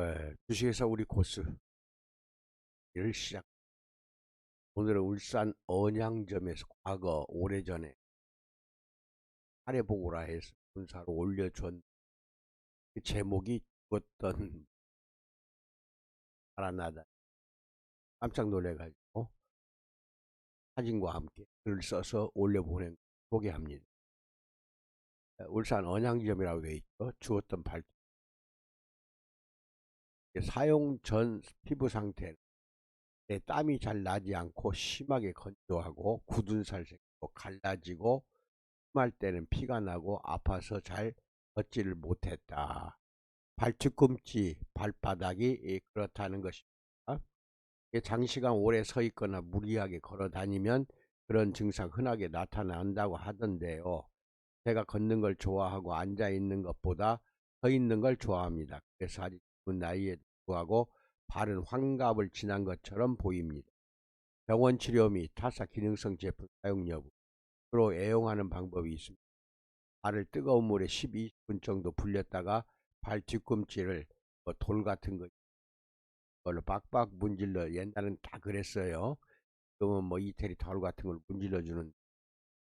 예, 주식회사 우리 코스를 시작. 오늘은 울산 언양점에서 과거 오래전에 사례 보고라 해서 군사로 올려준 그 제목이 죽었던 살아나다 깜짝 놀래가지고 사진과 함께 글을 써서 올려보낸 소개합니다. 예, 울산 언양점이라고 되어 있죠. 죽었던 발톱. 사용 전 피부 상태 내 땀이 잘 나지 않고 심하게 건조하고 굳은 살 생기고 갈라지고 심할 때는 피가 나고 아파서 잘 걷지를 못했다. 발 뒤꿈치 발바닥이 그렇다는 것입니다. 장시간 오래 서 있거나 무리하게 걸어 다니면 그런 증상 흔하게 나타난다고 하던데요. 제가 걷는 걸 좋아하고 앉아 있는 것보다 서 있는 걸 좋아합니다. 그래서 아직 젊은 나이에 불 구하고 발은 환갑을 지난 것처럼 보입니다. 병원 치료 및 타사 기능성 제품 사용 여부로 애용하는 방법이 있습니다. 발을 뜨거운 물에 10, 20분 정도 불렸다가 발 뒤꿈치를 뭐 돌 같은 거 걸로 빡빡 문질러 옛날엔 다 그랬어요. 그러면 뭐 이태리 돌 같은 걸 문질러 주는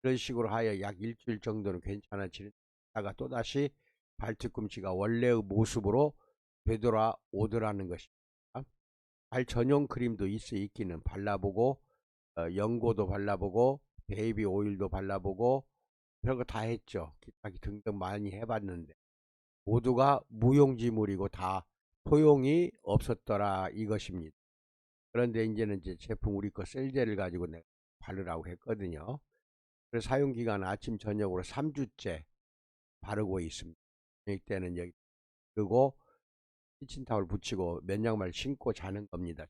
그런 식으로 하여 약 일주일 정도는 괜찮아지다가 또다시 발 뒤꿈치가 원래의 모습으로 되돌아 오더라는 것입니다. 발 전용 크림도 있어 있기는 발라보고 어, 연고도 발라보고 베이비 오일도 발라보고 그런 거다 했죠. 기타기 등등 많이 해봤는데 모두가 무용지물이고 다 소용이 없었더라 이것입니다. 그런데 이제는 이제 제품 우리 거 셀제를 가지고 내가 바르라고 했거든요. 그래서 사용 기간은 아침 저녁으로 3주째 바르고 있습니다. 이때는 여기 그리고 키친타올 붙이고 면양말 신고 자는 겁니다.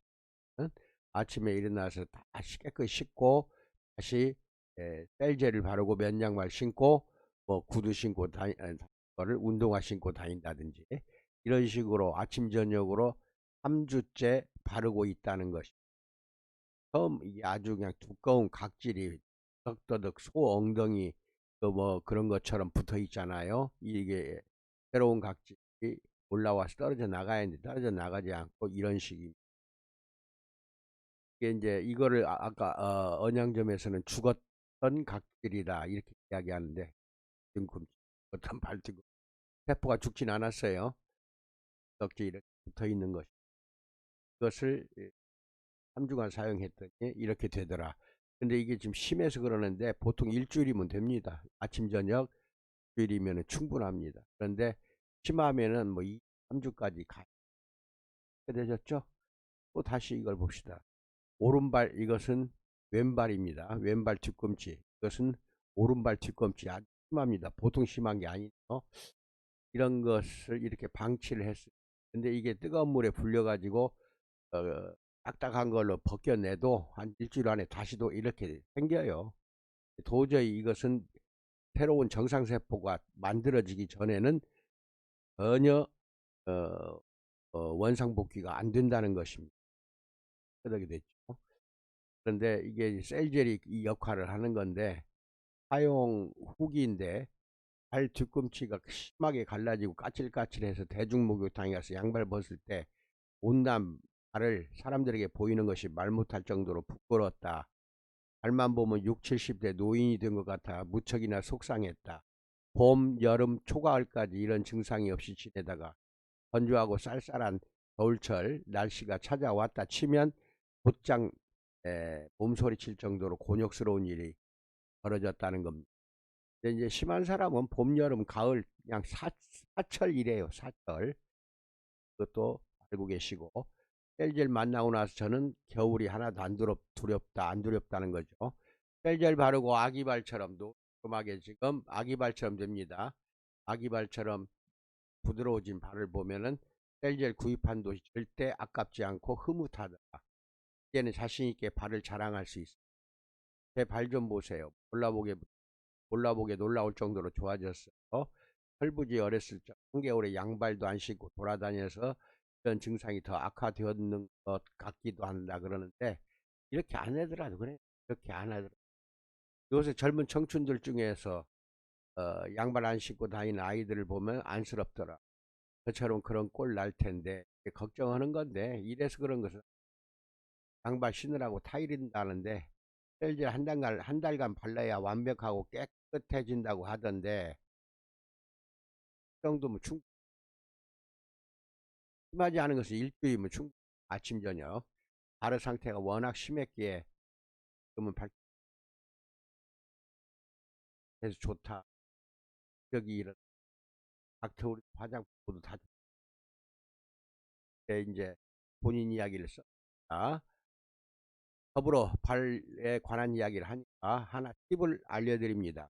아침에 일어나서 다시 깨끗이 씻고 다시 예, 셀제를 바르고 면양말 신고 뭐 구두 신고 다니, 거를 운동화 신고 다닌다든지 이런 식으로 아침 저녁으로 3주째 바르고 있다는 것이 처음 아주 그냥 두꺼운 각질이 떡떠덕 소 엉덩이 뭐 그런 것처럼 붙어 있잖아요. 이게 새로운 각질이 올라와서 떨어져 나가야 하는데 떨어져 나가지 않고 이런 식이 이게 이제 이거를 아, 까 어, 언양점에서는 죽었던 각질이다 이렇게 이야기하는데 등금 어떤 발등 세포가 죽진 않았어요. 덕지 이렇게 붙어 있는 것 이것을 3주간 예, 사용했더니 이렇게 되더라. 근데 이게 지금 심해서 그러는데 보통 일주일이면 됩니다. 아침 저녁 일주일이면 충분합니다. 그런데 심하면은 뭐 2, 3주까지 가. 되셨죠? 또 다시 이걸 봅시다. 오른발 이것은 왼발입니다. 왼발 뒤꿈치. 이것은 오른발 뒤꿈치 아주 심합니다. 보통 심한 게 아니죠. 이런 것을 이렇게 방치를 했어요. 근데 이게 뜨거운 물에 불려가지고 어, 딱딱한 걸로 벗겨내도 한 일주일 안에 다시도 이렇게 생겨요. 도저히 이것은 새로운 정상세포가 만들어지기 전에는 전혀 어, 어, 원상복귀가 안 된다는 것입니다. 그렇게 됐죠. 그런데 이게 셀젤이 이 역할을 하는 건데 사용 후기인데 발 뒤꿈치가 심하게 갈라지고 까칠까칠해서 대중목욕탕에 가서 양발 벗을 때 온남 발을 사람들에게 보이는 것이 말 못할 정도로 부끄러웠다. 발만 보면 6, 70대 노인이 된 것 같아 무척이나 속상했다. 봄, 여름, 초가을까지 이런 증상이 없이 지내다가 건조하고 쌀쌀한 겨울철 날씨가 찾아왔다 치면 곧장 에, 몸소리 칠 정도로 곤욕스러운 일이 벌어졌다는 겁니다. 이제 심한 사람은 봄, 여름, 가을 그냥 사, 사철이래요. 사철. 그것도 알고 계시고 셀젤 만나고 나서 저는 겨울이 하나도 안 두렵, 두렵다 안 두렵다는 거죠. 셀젤 바르고 아기발처럼 노 름하게 지금 아기발처럼 됩니다. 아기발처럼 부드러워진 발을 보면은 셀젤 구입한 돈이 절대 아깝지 않고 흐뭇하다. 이제는 자신있게 발을 자랑할 수 있어. 제 발 좀 보세요. 몰라보게, 몰라보게 놀라울 정도로 좋아졌어요. 헐부지 어렸을 적 한개월에 양발도 안 신고 돌아다녀서 이런 증상이 더 악화되었는 것 같기도 한다 그러는데 이렇게 안 하더라도 그래 이렇게 안 하더라도 요새 젊은 청춘들 중에서 어, 양발 안 신고 다니는 아이들을 보면 안쓰럽더라. 저처럼 그런 꼴 날 텐데 걱정하는 건데 이래서 그런 것은 양발 신으라고 타이린다는데 셀제 한 달간 한 달간 발라야 완벽하고 깨끗해진다고 하던데 그 정도면 충 심하지 않은 것은 일주일이면 충 아침 저녁. 발효 상태가 워낙 심했기에 그러면 발 그래서 좋다 여기 이런 닥터우리 화장품도 다 네, 이제 본인 이야기를 썼다. 더불어 발에 관한 이야기를 하니까 하나 팁을 알려드립니다.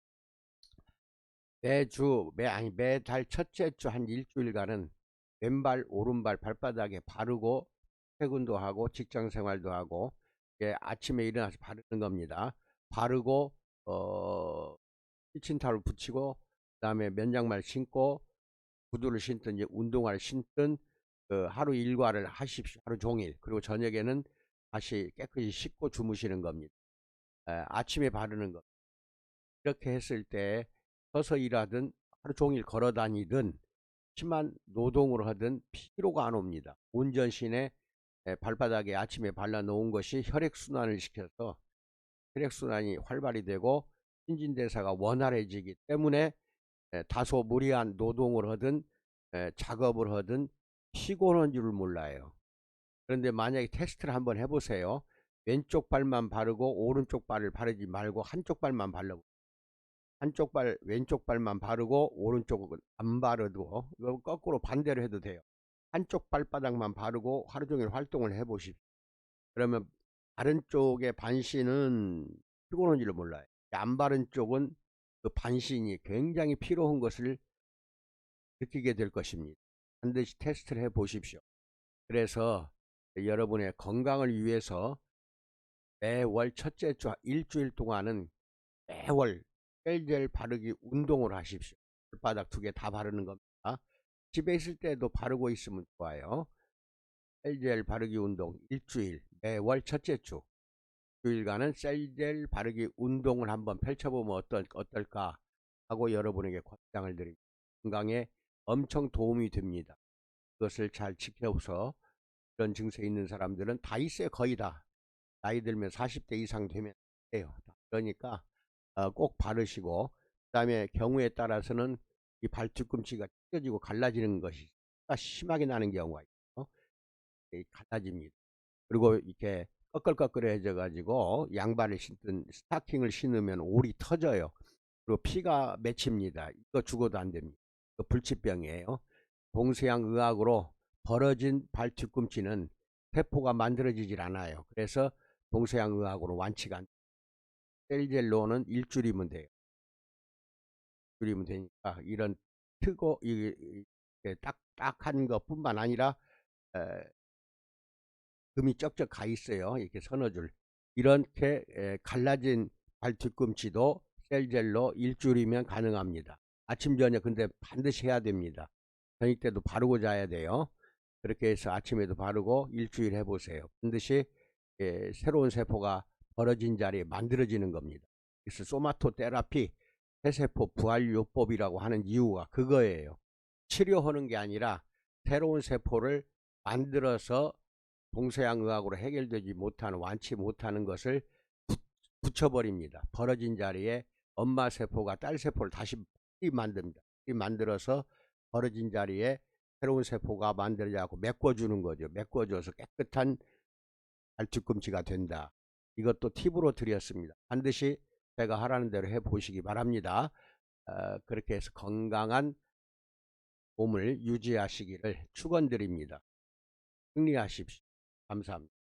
매주 매 아니 매달 첫째 주 한 일주일간은 왼발 오른발 발바닥에 바르고 퇴근도 하고 직장 생활도 하고 예, 아침에 일어나서 바르는 겁니다. 바르고 어 키친타올 붙이고 그 다음에 면장말 신고 구두를 신든 이제 운동화를 신든 그 하루 일과를 하십시오. 하루 종일. 그리고 저녁에는 다시 깨끗이 씻고 주무시는 겁니다. 에, 아침에 바르는 것. 이렇게 했을 때 서서 일하든 하루 종일 걸어 다니든 심한 노동을 하든 피로가 안 옵니다. 온전신에 에, 발바닥에 아침에 발라 놓은 것이 혈액순환을 시켜서 혈액순환이 활발히 되고 신진대사가 원활해지기 때문에 에, 다소 무리한 노동을 하든 에, 작업을 하든 피곤한 줄 몰라요. 그런데 만약에 테스트를 한번 해보세요. 왼쪽 발만 바르고 오른쪽 발을 바르지 말고 한쪽 발만 바르고 한쪽 발 왼쪽 발만 바르고 오른쪽은 안 바르고 이거 거꾸로 반대로 해도 돼요. 한쪽 발바닥만 바르고 하루 종일 활동을 해보십시오. 그러면 바른 쪽의 반신은 피곤한 줄 몰라요. 안 바른 쪽은 그 반신이 굉장히 피로한 것을 느끼게 될 것입니다. 반드시 테스트를 해 보십시오. 그래서 여러분의 건강을 위해서 매월 첫째 주 일주일 동안은 매월 셀젤 바르기 운동을 하십시오. 발바닥 두 개 다 바르는 겁니다. 집에 있을 때도 바르고 있으면 좋아요. 셀젤 바르기 운동 일주일 매월 첫째 주 주일간은 셀젤 바르기 운동을 한번 펼쳐보면 어떨, 어떨까 하고 여러분에게 권장을 드립니다. 건강에 엄청 도움이 됩니다. 그것을 잘 지켜서 이런 증세 있는 사람들은 다 있어요. 거의 다. 나이 들면 40대 이상 되면 돼요. 그러니까 어, 꼭 바르시고 그 다음에 경우에 따라서는 이 발뒤꿈치가 찢어지고 갈라지는 것이 심하게 나는 경우가 있어 갈라집니다. 그리고 이렇게 꺼끌꺼끌해져 가지고 양발을 신든 스타킹을 신으면 올이 터져요. 그리고 피가 맺힙니다. 이거 죽어도 안 됩니다. 불치병이에요. 동서양 의학으로 벌어진 발 뒤꿈치는 세포가 만들어지질 않아요. 그래서 동서양 의학으로 완치가 안 셀젤로는 일주일이면 돼요. 일주일이면 되니까 이런 트고 이 딱딱한 것뿐만 아니라 에, 금이 쩍쩍 가 있어요. 이렇게 서너 줄 이렇게 에, 갈라진 발 뒤꿈치도 셀젤로 일주일이면 가능합니다. 아침 저녁 근데 반드시 해야 됩니다. 저녁 때도 바르고 자야 돼요. 그렇게 해서 아침에도 바르고 일주일 해보세요. 반드시 예, 새로운 세포가 벌어진 자리에 만들어지는 겁니다. 그래서 소마토 테라피 세세포 부활요법이라고 하는 이유가 그거예요. 치료하는 게 아니라 새로운 세포를 만들어서 동서양 의학으로 해결되지 못하는 완치 못하는 것을 붙여버립니다. 벌어진 자리에 엄마 세포가 딸 세포를 다시 만듭니다. 만들어서 벌어진 자리에 새로운 세포가 만들어지고 메꿔주는 거죠. 메꿔줘서 깨끗한 발뒤꿈치가 된다. 이것도 팁으로 드렸습니다. 반드시 제가 하라는 대로 해보시기 바랍니다. 어, 그렇게 해서 건강한 몸을 유지하시기를 축원드립니다. 승리하십시오. 감사합니다.